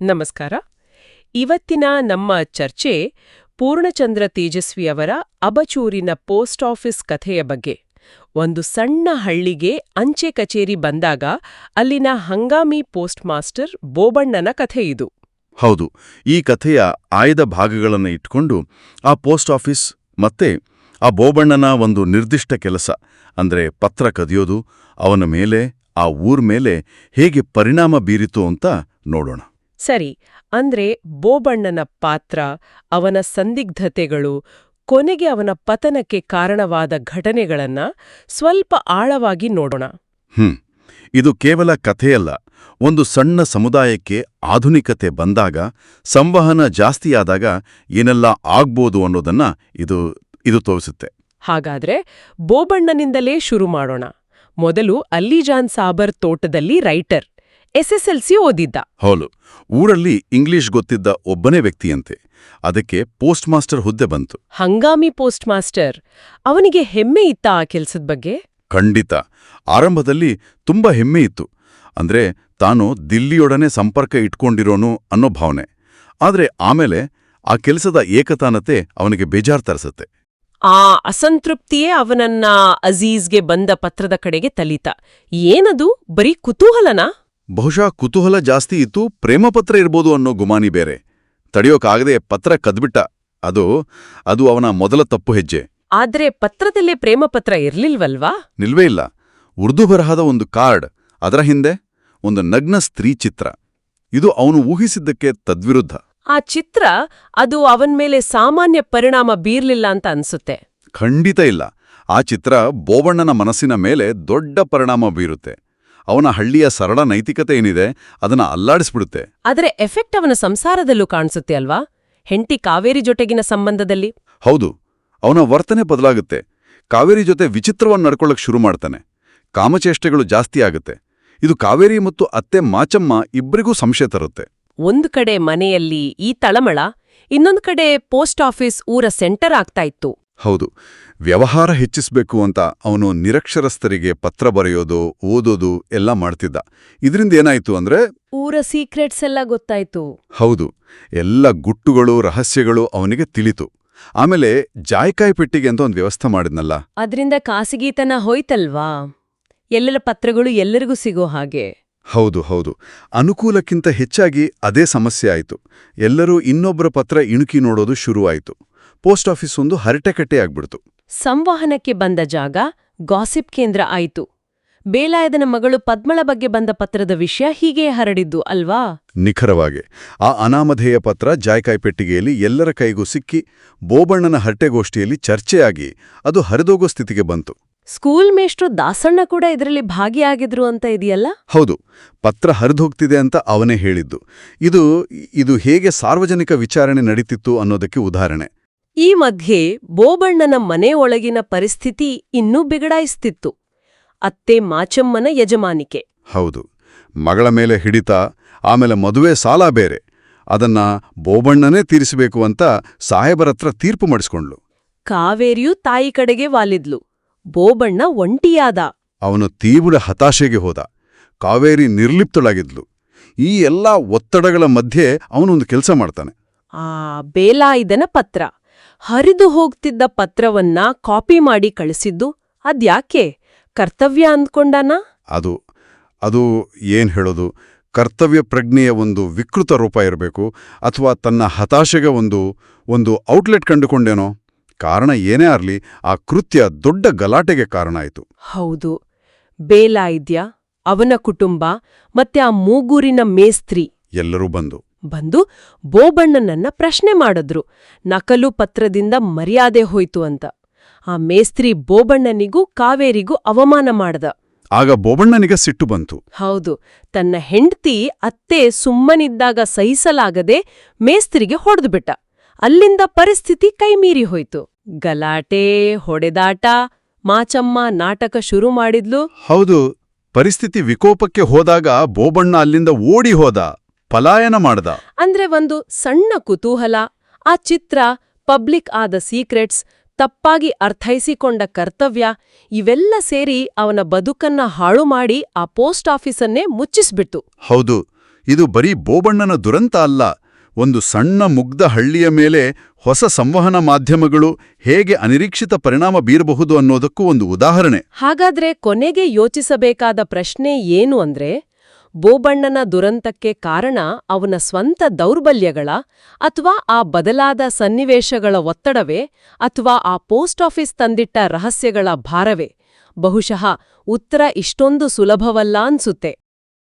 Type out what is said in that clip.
ನಮಸ್ಕಾರ. ಇವತ್ತಿನ ನಮ್ಮ ಚರ್ಚೆ ಪೂರ್ಣಚಂದ್ರ ತೇಜಸ್ವಿಯವರ ಅಬಚೂರಿನ ಪೋಸ್ಟ್ ಆಫೀಸ್ ಕಥೆಯ ಬಗ್ಗೆ. ಒಂದು ಸಣ್ಣ ಹಳ್ಳಿಗೆ ಅಂಚೆ ಕಚೇರಿ ಬಂದಾಗ ಅಲ್ಲಿನ ಹಂಗಾಮಿ ಪೋಸ್ಟ್ ಮಾಸ್ಟರ್ ಬೋಬಣ್ಣನ ಕಥೆ ಇದು. ಹೌದು, ಈ ಕಥೆಯ ಆಯ್ದ ಭಾಗಗಳನ್ನು ಇಟ್ಕೊಂಡು ಆ ಪೋಸ್ಟ್ ಆಫೀಸ್ ಮತ್ತೆ ಆ ಬೋಬಣ್ಣನ ಒಂದು ನಿರ್ದಿಷ್ಟ ಕೆಲಸ, ಅಂದ್ರೆ ಪತ್ರ ಕದಿಯೋದು, ಅವನ ಮೇಲೆ, ಆ ಊರ್ ಮೇಲೆ ಹೇಗೆ ಪರಿಣಾಮ ಬೀರಿತು ಅಂತ ನೋಡೋಣ. ಸರಿ ಅಂದ್ರೆ ಬೋಬಣ್ಣನ ಪಾತ್ರ ಅವನ ಸಂದಿಗ್ಧತೆಗಳು ಕೊನೆಗೆ ಅವನ ಪತನಕ್ಕೆ ಕಾರಣವಾದ ಘಟನೆಗಳನ್ನ ಸ್ವಲ್ಪ ಆಳವಾಗಿ ನೋಡೋಣ. ಹ್ಮ್ ಇದು ಕೇವಲ ಕಥೆಯಲ್ಲ. ಒಂದು ಸಣ್ಣ ಸಮುದಾಯಕ್ಕೆ ಆಧುನಿಕತೆ ಬಂದಾಗ ಸಂವಹನ ಜಾಸ್ತಿಯಾದಾಗ ಏನೆಲ್ಲ ಆಗ್ಬೋದು ಅನ್ನೋದನ್ನ ಇದು ಇದು ತೋರಿಸುತ್ತೆ. ಹಾಗಾದ್ರೆ ಬೋಬಣ್ಣನಿಂದಲೇ ಶುರು ಮಾಡೋಣ. ಮೊದಲು ಅಲ್ಲಿಜಾನ್ ಸಾಬರ್ ತೋಟದಲ್ಲಿ ರೈಟರ್. ಎಸ್ಎಸ್ಎಲ್ಸಿ ಓದಿದ್ದ. ಹೌದು. ಊರಲ್ಲಿ ಇಂಗ್ಲಿಷ್ ಗೊತ್ತಿದ್ದ ಒಬ್ಬನೇ ವ್ಯಕ್ತಿಯಂತೆ. ಅದಕ್ಕೆ ಪೋಸ್ಟ್ ಮಾಸ್ಟರ್ ಹುದ್ದೆ ಬಂತು. ಹಂಗಾಮಿ ಪೋಸ್ಟ್ ಮಾಸ್ಟರ್. ಅವನಿಗೆ ಹೆಮ್ಮೆ ಇತ್ತ ಆ ಕೆಲಸದ ಬಗ್ಗೆ? ಖಂಡಿತ. ಆರಂಭದಲ್ಲಿ ತುಂಬಾ ಹೆಮ್ಮೆ ಇತ್ತು. ಅಂದ್ರೆ ತಾನು ದಿಲ್ಲಿಯೊಡನೆ ಸಂಪರ್ಕ ಇಟ್ಕೊಂಡಿರೋನು ಅನ್ನೋ ಭಾವನೆ. ಆದ್ರೆ ಆಮೇಲೆ ಆ ಕೆಲಸದ ಏಕತಾನತೆ ಅವನಿಗೆ ಬೇಜಾರ್ ತರಿಸತ್ತೆ. ಆ ಅಸಂತೃಪ್ತಿಯೇ ಅವನನ್ನ ಅಜೀಜ್ಗೆ ಬಂದ ಪತ್ರದ ಕಡೆಗೆ ತಲೀತ. ಏನದು? ಬರೀ ಕುತೂಹಲನಾ? ಬಹುಶಃ ಕುತೂಹಲ ಜಾಸ್ತಿ ಇತ್ತು ಪ್ರೇಮಪತ್ರ ಇರ್ಬೋದು ಅನ್ನೋ ಗುಮಾನಿ ಬೇರೆ. ತಡೆಯೋಕಾಗದೆ ಪತ್ರ ಕದ್ಬಿಟ್ಟ. ಅದು ಅದು ಅವನ ಮೊದಲ ತಪ್ಪು ಹೆಜ್ಜೆ. ಆದ್ರೆ ಪತ್ರದಲ್ಲೇ ಪ್ರೇಮಪತ್ರ ಇರ್ಲಿಲ್ವಲ್ವಾ? ನಿಲ್ವೇ ಇಲ್ಲ. ಉರ್ದು ಬರಹದ ಒಂದು ಕಾರ್ಡ್ ಅದರ ಹಿಂದೆ ಒಂದು ನಗ್ನ ಸ್ತ್ರೀ ಚಿತ್ರ. ಇದು ಅವನು ಊಹಿಸಿದ್ದಕ್ಕೆ ತದ್ವಿರುದ್ಧ. ಆ ಚಿತ್ರ ಅದು ಅವನ್ ಮೇಲೆ ಸಾಮಾನ್ಯ ಪರಿಣಾಮ ಬೀರ್ಲಿಲ್ಲ ಅಂತ ಅನ್ಸುತ್ತೆ. ಖಂಡಿತ ಇಲ್ಲ. ಆ ಚಿತ್ರ ಬೋಬಣ್ಣನ ಮನಸ್ಸಿನ ಮೇಲೆ ದೊಡ್ಡ ಪರಿಣಾಮ ಬೀರುತ್ತೆ. ಅವನ ಹಳ್ಳಿಯ ಸರಳ ನೈತಿಕತೆ ಏನಿದೆ ಅದನ್ನ ಅಲ್ಲಾಡಿಸ್ಬಿಡುತ್ತೆ. ಆದರೆ ಎಫೆಕ್ಟ್ ಅವನ ಸಂಸಾರದಲ್ಲೂ ಕಾಣಿಸುತ್ತೆ ಅಲ್ವಾ? ಹೆಂಡತಿ ಕಾವೇರಿ ಜೊತೆಗಿನ ಸಂಬಂಧದಲ್ಲಿ? ಹೌದು ಅವನ ವರ್ತನೆ ಬದಲಾಗುತ್ತೆ. ಕಾವೇರಿ ಜೊತೆ ವಿಚಿತ್ರವನ್ನು ನಡ್ಕೊಳ್ಳಕ್ ಶುರು ಮಾಡ್ತಾನೆ. ಕಾಮಚೇಷ್ಟೆಗಳು ಜಾಸ್ತಿ ಆಗುತ್ತೆ. ಇದು ಕಾವೇರಿ ಮತ್ತು ಅತ್ತೆ ಮಾಚಮ್ಮ ಇಬ್ಬರಿಗೂ ಸಂಶಯ ತರುತ್ತೆ. ಒಂದು ಕಡೆ ಮನೆಯಲ್ಲಿ ಈ ತಳಮಳ ಇನ್ನೊಂದು ಕಡೆ ಪೋಸ್ಟ್ ಆಫೀಸ್ ಊರ ಸೆಂಟರ್ ಆಗ್ತಾ ಇತ್ತು. ಹೌದು. ವ್ಯವಹಾರ ಹೆಚ್ಚಿಸಬೇಕು ಅಂತ ಅವನು ನಿರಕ್ಷರಸ್ಥರಿಗೆ ಪತ್ರ ಬರೆಯೋದು ಓದೋದು ಎಲ್ಲ ಮಾಡ್ತಿದ್ದ. ಇದರಿಂದ ಏನಾಯ್ತು ಅಂದ್ರೆ ಊರ ಸೀಕ್ರೆಟ್ಸ್ ಎಲ್ಲ ಗೊತ್ತಾಯ್ತು. ಹೌದು. ಎಲ್ಲ ಗುಟ್ಟುಗಳು ರಹಸ್ಯಗಳು ಅವನಿಗೆ ತಿಳಿತು. ಆಮೇಲೆ ಜಾಯ್ಕಾಯಿ ಪೆಟ್ಟಿಗೆ ಅಂತ ಒಂದು ವ್ಯವಸ್ಥೆ ಮಾಡಿದ್ನಲ್ಲ. ಅದರಿಂದ ಖಾಸಗಿತನ ಹೋಯ್ತಲ್ವಾ? ಎಲ್ಲರ ಪತ್ರಗಳು ಎಲ್ಲರಿಗೂ ಸಿಗೋ ಹಾಗೆ. ಹೌದು ಹೌದು. ಅನುಕೂಲಕ್ಕಿಂತ ಹೆಚ್ಚಾಗಿ ಅದೇ ಸಮಸ್ಯೆ ಆಯಿತು. ಎಲ್ಲರೂ ಇನ್ನೊಬ್ಬರ ಪತ್ರ ಇಣುಕಿ ನೋಡೋದು ಶುರುವಾಯಿತು. ಪೋಸ್ಟ್ ಆಫೀಸ್ ಒಂದು ಹರಟೆಕಟ್ಟೆ ಆಗ್ಬಿಡ್ತು. ಸಂವಹನಕ್ಕೆ ಬಂದ ಜಾಗ ಗಾಸಿಪ್ ಕೇಂದ್ರ ಆಯಿತು. ಬೇಲಾಯದನ ಮಗಳು ಪದ್ಮಳ ಬಗ್ಗೆ ಬಂದ ಪತ್ರದ ವಿಷಯ ಹೀಗೆ ಹರಡಿದ್ದು ಅಲ್ವಾ? ನಿಖರವಾಗಿ. ಆ ಅನಾಮಧೇಯ ಪತ್ರ ಜಾಯ್ಕಾಯಿ ಪೆಟ್ಟಿಗೆಯಲ್ಲಿ ಎಲ್ಲರ ಕೈಗೂ ಸಿಕ್ಕಿ ಬೋಬಣ್ಣನ ಹರಟೆಗೋಷ್ಠಿಯಲ್ಲಿ ಚರ್ಚೆಯಾಗಿ ಅದು ಹರಿದೋಗೋ ಸ್ಥಿತಿಗೆ ಬಂತು. ಸ್ಕೂಲ್ ಮೇಷ್ಟ್ರು ದಾಸಣ್ಣ ಕೂಡ ಇದರಲ್ಲಿ ಭಾಗಿಯಾಗಿದ್ರು ಅಂತ ಇದೆಯಲ್ಲ? ಹೌದು. ಪತ್ರ ಹರಿದೋಗ್ತಿದೆ ಅಂತ ಅವನೇ ಹೇಳಿದ್ದು. ಇದು ಇದು ಹೇಗೆ ಸಾರ್ವಜನಿಕ ವಿಚಾರಣೆ ನಡೀತಿತ್ತು ಅನ್ನೋದಕ್ಕೆ ಉದಾಹರಣೆ. ಈ ಮಧ್ಯೆ ಬೋಬಣ್ಣನ ಮನೆ ಒಳಗಿನ ಪರಿಸ್ಥಿತಿ ಇನ್ನೂ ಬಿಗಡಾಯಿಸ್ತಿತ್ತು. ಅತ್ತೆ ಮಾಚಮ್ಮನ ಯಜಮಾನಿಕೆ. ಹೌದು. ಮಗಳ ಮೇಲೆ ಹಿಡಿತ ಆಮೇಲೆ ಮದುವೆ ಸಾಲ ಬೇರೆ. ಅದನ್ನ ಬೋಬಣ್ಣನೇ ತೀರಿಸಬೇಕು ಅಂತ ಸಾಹೇಬರತ್ರ ತೀರ್ಪು ಮಾಡಿಸ್ಕೊಂಡ್ಲು ಕಾವೇರಿಯೂ ತಾಯಿ ಕಡೆಗೆ ವಾಲಿದ್ಲು. ಬೋಬಣ್ಣ ಒಂಟಿಯಾದ. ಅವನು ತೀವ್ರ ಹತಾಶೆಗೆ ಹೋದ. ಕಾವೇರಿ ನಿರ್ಲಿಪ್ತಳಾಗಿದ್ಲು. ಈ ಎಲ್ಲಾ ಒತ್ತಡಗಳ ಮಧ್ಯೆ ಅವನೊಂದು ಕೆಲಸ ಮಾಡ್ತಾನೆ. ಆ ಬೇಲಾಯಿದನ ಪತ್ರ. ಹರಿದು ಹೋಗ್ತಿದ್ದ ಪತ್ರವನ್ನ ಕಾಪಿ ಮಾಡಿ ಕಳಿಸಿದ್ದು ಅದ್ಯಾಕೆ? ಕರ್ತವ್ಯ ಅಂದ್ಕೊಂಡಾನ? ಅದು ಅದು ಏನ್ ಹೇಳೋದು? ಕರ್ತವ್ಯ ಪ್ರಜ್ಞೆಯ ಒಂದು ವಿಕೃತ ರೂಪ ಇರಬೇಕು ಅಥವಾ ತನ್ನ ಹತಾಶೆಗೆ ಒಂದು ಒಂದು ಔಟ್ಲೆಟ್ ಕಂಡುಕೊಂಡೇನೋ? ಕಾರಣ ಏನೇ ಆಗಲಿ ಆ ಕೃತ್ಯ ದೊಡ್ಡ ಗಲಾಟೆಗೆ ಕಾರಣ ಆಯಿತು. ಹೌದು. ಇದ್ಯಾ? ಅವನ ಕುಟುಂಬ ಮತ್ತೆ ಆ ಮೂಗೂರಿನ ಮೇಸ್ತ್ರಿ? ಎಲ್ಲರೂ ಬಂದು. ಬಂದು ಬೋಬಣ್ಣನನ್ನ ಪ್ರಶ್ನೆ ಮಾಡಿದ್ರು. ನಕಲು ಪತ್ರದಿಂದ ಮರ್ಯಾದೆ ಹೋಯ್ತು ಅಂತ. ಆ ಮೇಸ್ತ್ರಿ ಬೋಬಣ್ಣನಿಗೂ ಕಾವೇರಿಗೂ ಅವಮಾನ ಮಾಡ್ದ. ಆಗ ಬೋಬಣ್ಣನಿಗ ಸಿಟ್ಟು ಬಂತು. ಹೌದು ತನ್ನ ಹೆಂಡ್ತಿ ಅತ್ತೆ ಸುಮ್ಮನಿದ್ದಾಗ ಸಹಿಸಲಾಗದೆ ಮೇಸ್ತ್ರಿಗೆ ಹೊಡೆದುಬಿಟ್ಟ ಅಲ್ಲಿಂದ ಪರಿಸ್ಥಿತಿ ಕೈಮೀರಿ ಹೋಯ್ತು. ಗಲಾಟೆ ಹೊಡೆದಾಟ ಮಾಚಮ್ಮ ನಾಟಕ ಶುರು ಮಾಡಿದ್ಲು. ಹೌದು ಪರಿಸ್ಥಿತಿ ವಿಕೋಪಕ್ಕೆ ಹೋದಾಗ ಬೋಬಣ್ಣ ಅಲ್ಲಿಂದ ಓಡಿ ಹೋದ. ಪಲಾಯನ ಮಾಡ್ದ. ಅಂದ್ರೆ ಒಂದು ಸಣ್ಣ ಕುತೂಹಲ ಆ ಚಿತ್ರ ಪಬ್ಲಿಕ್ ಆದ ಸೀಕ್ರೆಟ್ಸ್ ತಪ್ಪಾಗಿ ಅರ್ಥೈಸಿಕೊಂಡ ಕರ್ತವ್ಯ ಇವೆಲ್ಲ ಸೇರಿ ಅವನ ಬದುಕನ್ನ ಹಾಳು ಮಾಡಿ ಆ ಪೋಸ್ಟ್ ಆಫೀಸನ್ನೇ ಮುಚ್ಚಿಸ್ಬಿಟ್ಟು ಹೌದು ಇದು ಬರೀ ಬೋಬಣ್ಣನ ದುರಂತ ಅಲ್ಲ ಒಂದು ಸಣ್ಣ ಮುಗ್ಧ ಹಳ್ಳಿಯ ಮೇಲೆ ಹೊಸ ಸಂವಹನ ಮಾಧ್ಯಮಗಳು ಹೇಗೆ ಅನಿರೀಕ್ಷಿತ ಪರಿಣಾಮ ಬೀರಬಹುದು ಅನ್ನೋದಕ್ಕೂ ಒಂದು ಉದಾಹರಣೆ. ಹಾಗಾದ್ರೆ ಕೊನೆಗೆ ಯೋಚಿಸಬೇಕಾದ ಪ್ರಶ್ನೆ ಏನು ಅಂದ್ರೆ ಬೋಬಣ್ಣನ ದುರಂತಕ್ಕೆ ಕಾರಣ ಅವನ ಸ್ವಂತ ದೌರ್ಬಲ್ಯಗಳ ಅಥವಾ ಆ ಬದಲಾದ ಸನ್ನಿವೇಶಗಳ ಒತ್ತಡವೇ ಅಥವಾ ಆ ಪೋಸ್ಟ್ ಆಫೀಸ್ ತಂದಿಟ್ಟ ರಹಸ್ಯಗಳ ಭಾರವೇ. ಬಹುಶಃ ಉತ್ತರ ಇಷ್ಟೊಂದು ಸುಲಭವಲ್ಲ ಅನ್ಸುತ್ತೆ.